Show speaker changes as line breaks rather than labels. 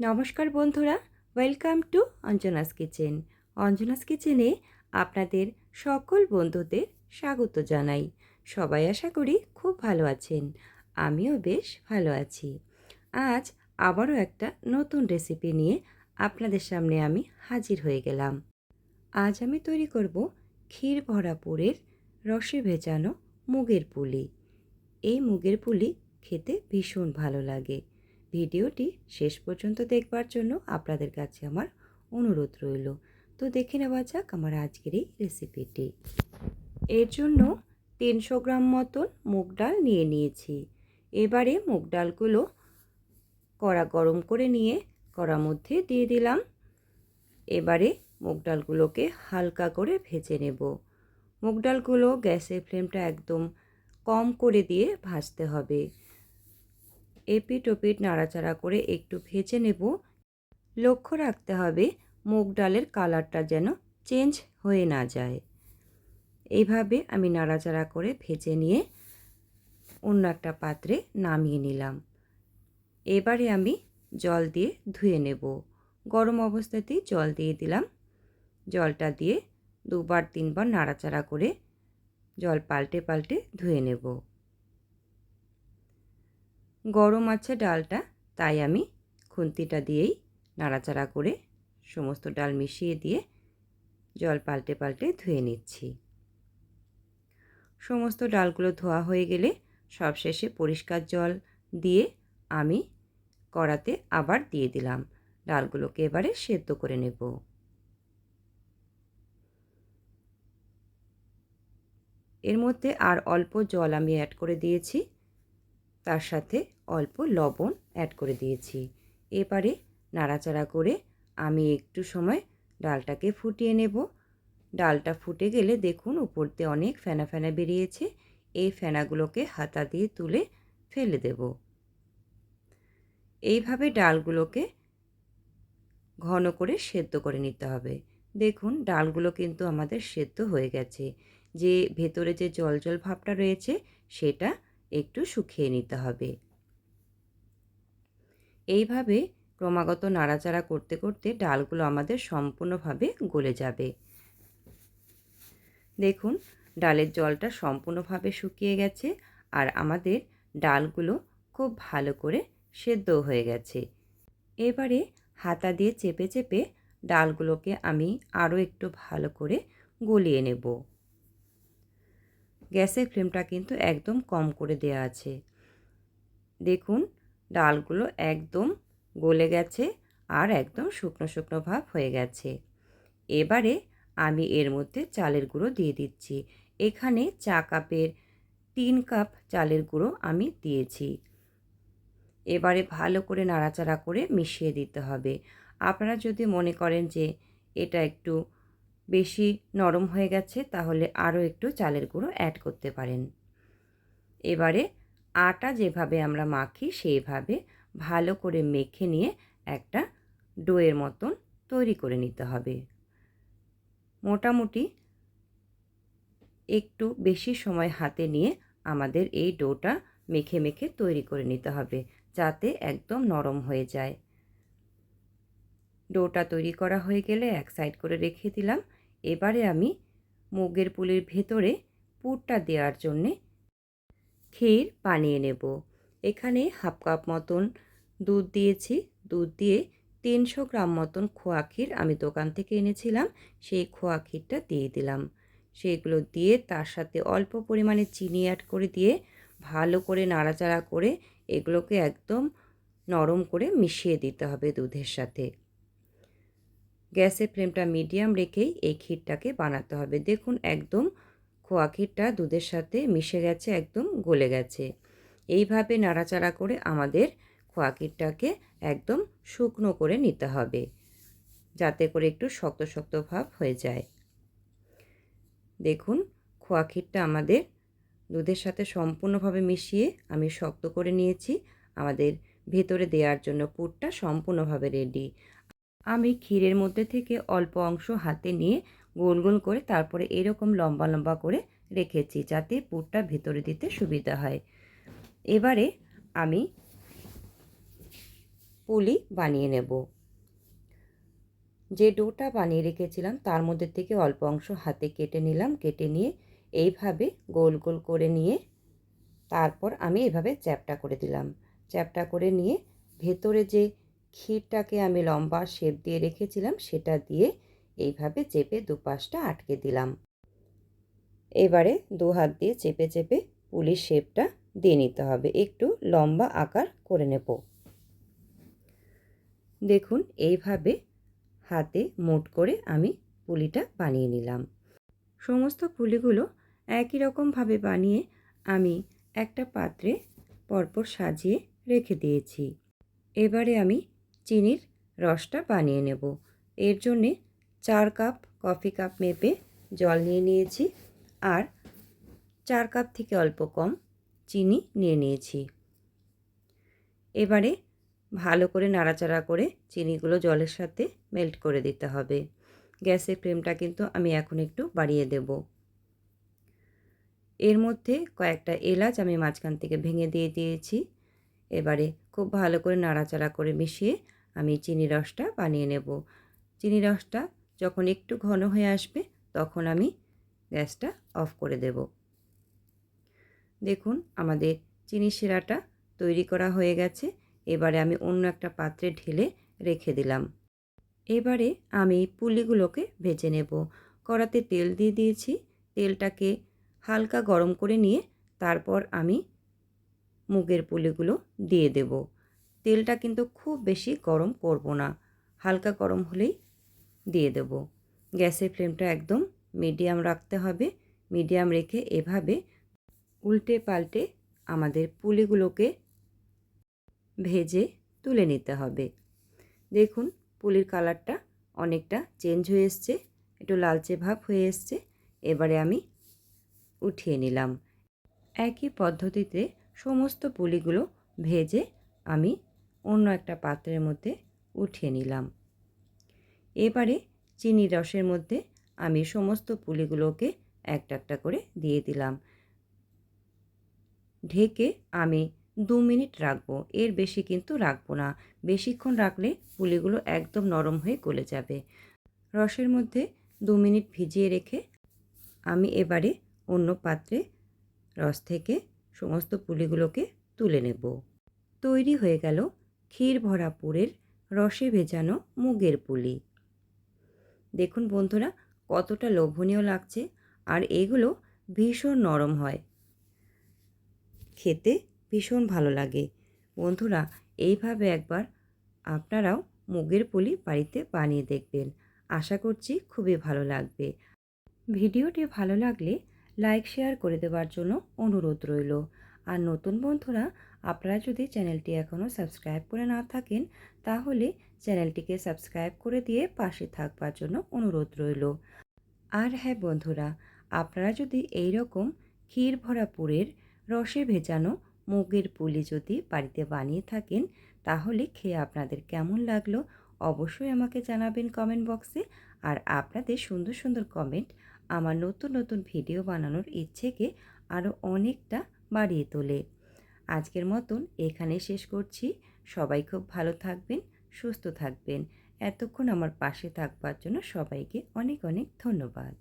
নমস্কার বন্ধুরা welcome to Anjana's kitchen Anjana's কিচেনে আপনাদের সকল বন্ধুদের স্বাগত জানাই। সবাই আশা করি খুব ভালো আছেন, আমিও বেশ ভালো আছি। আজ আবারও একটা নতুন রেসিপি নিয়ে আপনাদের সামনে আমি হাজির হয়ে গেলাম। আজ আমি তৈরি করব ক্ষীর ভরা পুরের রসে ভেজানো মুগের পুলি। এই মুগের পুলি খেতে ভীষণ ভালো লাগে। ভিডিওটি শেষ পর্যন্ত দেখবার জন্য আপনাদের কাছে আমার অনুরোধ রইল। তো দেখে নেওয়া যাক আমার আজকের এই রেসিপিটি। এর জন্য তিনশো গ্রাম মতন মুগ ডাল নিয়ে নিয়েছি। এবারে মুগ ডালগুলো কড়া গরম করে নিয়ে কড়া মধ্যে দিয়ে দিলাম। এবারে মুগ ডালগুলোকে হালকা করে ভেজে নেব। মুগ ডালগুলো গ্যাসের ফ্লেমটা একদম কম করে দিয়ে ভাজতে হবে। এপিট ওপিট নাড়াচাড়া করে একটু ভেজে নেব। লক্ষ্য রাখতে হবে, মুগ ডালের কালারটা যেন চেঞ্জ হয়ে না যায়। এইভাবে আমি নাড়াচাড়া করে ভেজে নিয়ে অন্য একটা পাত্রে নামিয়ে নিলাম। এবারে আমি জল দিয়ে ধুয়ে নেব। গরম অবস্থাতেই জল দিয়ে দিলাম। জলটা দিয়ে দুবার তিনবার নাড়াচাড়া করে জল পাল্টে পাল্টে ধুয়ে নেব। গরম আছে ডালটা, তাই আমি খুন্তিটা দিয়েই নাড়াচাড়া করে সমস্ত ডাল মিশিয়ে দিয়ে জল পাল্টে পাল্টে ধুয়ে নিচ্ছি। সমস্ত ডালগুলো ধোয়া হয়ে গেলে সবশেষে পরিষ্কার জল দিয়ে আমি কড়াতে আবার দিয়ে দিলাম। ডালগুলোকে এবারে সেদ্ধ করে নেব। এর মধ্যে আর অল্প জল আমি অ্যাড করে দিয়েছি। তার সাথে অল্প লবণ অ্যাড করে দিয়েছি। এবারে নাড়াচাড়া করে আমি একটু সময় ডালটাকে ফুটিয়ে নেব। ডালটা ফুটে গেলে দেখুন উপর দিয়ে অনেক ফেনা ফেনা বেরিয়েছে। এই ফেনাগুলোকে হাতা দিয়ে তুলে ফেলে দেব। এইভাবে ডালগুলোকে ঘন করে সেদ্ধ করে নিতে হবে। দেখুন ডালগুলো কিন্তু আমাদের সেদ্ধ হয়ে গেছে। যে ভেতরে যে জল জল ভাবটা রয়েছে সেটা একটু শুকিয়ে নিতে হবে। এইভাবে ক্রমাগত নাড়াচাড়া করতে করতে ডালগুলো আমাদের সম্পূর্ণভাবে গলে যাবে। দেখুন, ডালের জলটা সম্পূর্ণভাবে শুকিয়ে গেছে আর আমাদের ডালগুলো খুব ভালো করে সেদ্ধ হয়ে গেছে। এবারে হাতা দিয়ে চেপে চেপে ডালগুলোকে আমি আরও একটু ভালো করে গলিয়ে নেব। গ্যাসের ফ্লেমটা কিন্তু একদম কম করে দেওয়া আছে। দেখুন, ডালগুলো একদম গলে গেছে আর একদম শুকনো শুকনো ভাব হয়ে গেছে। এবারে আমি এর মধ্যে চালের গুঁড়ো দিয়ে দিচ্ছি। এখানে চা কাপের তিন কাপ চালের গুঁড়ো আমি দিয়েছি। এবারে ভালো করে নাড়াচাড়া করে মিশিয়ে দিতে হবে। আপনারা যদি মনে করেন যে এটা একটু বেশি নরম হয়ে গেছে, তাহলে আরও একটু চালের গুঁড়ো অ্যাড করতে পারেন। এবারে আটা যেভাবে আমরা মাখি, সেইভাবে ভালো করে মেখে নিয়ে একটা ডোয়ের মতন তৈরি করে নিতে হবে। মোটামুটি একটু বেশি সময় হাতে নিয়ে আমাদের এই ডোটা মেখে মেখে তৈরি করে নিতে হবে, যাতে একদম নরম হয়ে যায়। ডোটা তৈরি করা হয়ে গেলে এক সাইড করে রেখে দিলাম। এবারে আমি মুগের পুলির ভেতরে পুরটা দেওয়ার জন্যে ক্ষীর বানিয়ে নেব। এখানে হাফ কাপ মতন দুধ দিয়েছি। দুধ দিয়ে তিনশো গ্রাম মতন খোয়া ক্ষীর আমি দোকান থেকে এনেছিলাম। সেই খোয়া ক্ষীরটা দিয়ে দিলাম। সেইগুলো দিয়ে তার সাথে অল্প পরিমাণে চিনি অ্যাড করে দিয়ে ভালো করে নাড়াচাড়া করে এগুলোকে একদম নরম করে মিশিয়ে দিতে হবে দুধের সাথে। গ্যাসের ফ্লেমটা মিডিয়াম রেখেই এই ক্ষীরটাকে বানাতে হবে। দেখুন একদম খোয়া ক্ষীরটা দুধের সাথে মিশে গেছে, একদম গলে গেছে। এইভাবে নাড়াচাড়া করে আমাদের খোয়া ক্ষীরটাকে একদম শুকনো করে নিতে হবে, যাতে করে একটু শক্ত শক্ত ভাব হয়ে যায়। দেখুন খোয়া ক্ষীরটা আমাদের দুধের সাথে সম্পূর্ণভাবে মিশিয়ে আমি শক্ত করে নিয়েছি। আমাদের ভেতরে দেওয়ার জন্য পুরটা সম্পূর্ণভাবে রেডি আমি ক্ষীরের মধ্যে থেকে অল্প অংশ হাতে নিয়ে গোল গোল করে তারপরে এরকম লম্বা লম্বা করে রেখেছি যাতে পুরটা ভেতরে দিতে সুবিধা হয়। এবারে আমি পুলি বানিয়ে নেব। যে ডোটা বানিয়ে রেখেছিলাম তার মধ্যে থেকে অল্প অংশ হাতে কেটে নিলাম, কেটে নিয়ে এইভাবে গোল গোল করে নিয়ে তারপর আমি এভাবে চ্যাপটা করে দিলাম। চ্যাপটা করে নিয়ে ভেতরে যে ক্ষীরটাকে আমি লম্বা শেপ দিয়ে রেখেছিলাম, সেটা দিয়ে এইভাবে চেপে দুপাশটা আটকে দিলাম। এবারে দু হাত দিয়ে চেপে চেপে পুলির শেপটা দিয়ে নিতে হবে। একটু লম্বা আকার করে নেব। দেখুন, এইভাবে হাতে মোট করে আমি পুলিটা বানিয়ে নিলাম। সমস্ত পুলিগুলো একই রকমভাবে বানিয়ে আমি একটা পাত্রে পরপর সাজিয়ে রেখে দিয়েছি। এবারে আমি চিনির রসটা বানিয়ে নেব। এর জন্যে চার কাপ কফি কাপ মেপে জল নিয়ে নিয়েছি আর চার কাপ থেকে অল্প কম চিনি নিয়ে নিয়েছি। এবারে ভালো করে নাড়াচাড়া করে চিনিগুলো জলের সাথে মেল্ট করে দিতে হবে। গ্যাসের ফ্লেমটা কিন্তু আমি এখন একটু বাড়িয়ে দেব। এর মধ্যে কয়েকটা এলাচ আমি মাঝখান থেকে ভেঙে দিয়ে দিয়েছি। এবারে খুব ভালো করে নাড়াচাড়া করে মিশিয়ে আমি চিনি রসটা বানিয়ে নেব। চিনি রসটা যখন একটু ঘন হয়ে আসবে তখন আমি গ্যাসটা অফ করে দেব। দেখুন আমাদের চিনি শিরাটা তৈরি করা হয়ে গেছে। এবারে আমি অন্য একটা পাত্রে ঢেলে রেখে দিলাম। এবারে আমি পুলিগুলোকে ভেজে নেব। কড়াতে তেল দিয়ে দিয়েছি। তেলটাকে হালকা গরম করে নিয়ে তারপর আমি মুগের পুলিগুলো দিয়ে দেব। তেলটা কিন্তু খুব বেশি গরম করব না। হালকা গরম হলেই দিয়ে দেব। গ্যাসের ফ্লেমটা একদম মিডিয়াম রাখতে হবে। মিডিয়াম রেখে এভাবে উল্টে পাল্টে আমাদের পুলিগুলোকে ভেজে তুলে নিতে হবে। দেখুন, পুলির কালারটা অনেকটা চেঞ্জ হয়ে এসছে, একটু লালচে ভাব হয়ে এসছে। এবারে আমি উঠিয়ে নিলাম। একই পদ্ধতিতে সমস্ত পুলিগুলো ভেজে আমি অন্য একটা পাত্রের মধ্যে উঠিয়ে নিলাম। এবারে চিনি রসের মধ্যে আমি সমস্ত পুলিগুলোকে একটা একটা করে দিয়ে দিলাম। ঢেকে আমি দু মিনিট রাখব, এর বেশি কিন্তু রাখব না। বেশিক্ষণ রাখলে পুলিগুলো একদম নরম হয়ে গলে যাবে। রসের মধ্যে দু মিনিট ভিজিয়ে রেখে আমি এবারে অন্য পাত্রে রস থেকে সমস্ত পুলিগুলোকে তুলে নেব। তৈরি হয়ে গেল ক্ষীর ভরা পুরের রসে ভেজানো মুগের পুলি। দেখুন বন্ধুরা, কতটা লোভনীয় লাগছে আর এগুলো ভীষণ নরম হয়। খেতে ভীষণ ভালো লাগে। বন্ধুরা, এইভাবে একবার আপনারাও মুগের পুলি বাড়িতে বানিয়ে দেখবেন। আশা করছি খুবই ভালো লাগবে। ভিডিওটি ভালো লাগলে লাইক, শেয়ার করে দেওয়ার জন্য অনুরোধ রইল। আর নতুন বন্ধুরা আপনারা যদি চ্যানেলটি এখনও সাবস্ক্রাইব করে না থাকেন, তাহলে চ্যানেলটিকে সাবস্ক্রাইব করে দিয়ে পাশে থাকবার জন্য অনুরোধ রইল। আর হ্যাঁ বন্ধুরা, আপনারা যদি এই রকম ক্ষীর ভরা পুরের রসে ভেজানো মুগের পুলি যদি বাড়িতে বানিয়ে থাকেন, তাহলে খেয়ে আপনাদের কেমন লাগল অবশ্যই আমাকে জানাবেন কমেন্ট বক্সে। আর আপনাদের সুন্দর সুন্দর কমেন্ট আমার নতুন নতুন ভিডিও বানানোর ইচ্ছেকে আরও অনেকটা বাড়িয়ে তোলে। আজকের মতন এখানে শেষ করছি। সবাই খুব ভালো থাকবেন, সুস্থ থাকবেন। এতক্ষণ আমার পাশে থাকবার জন্য সবাইকে অনেক অনেক ধন্যবাদ।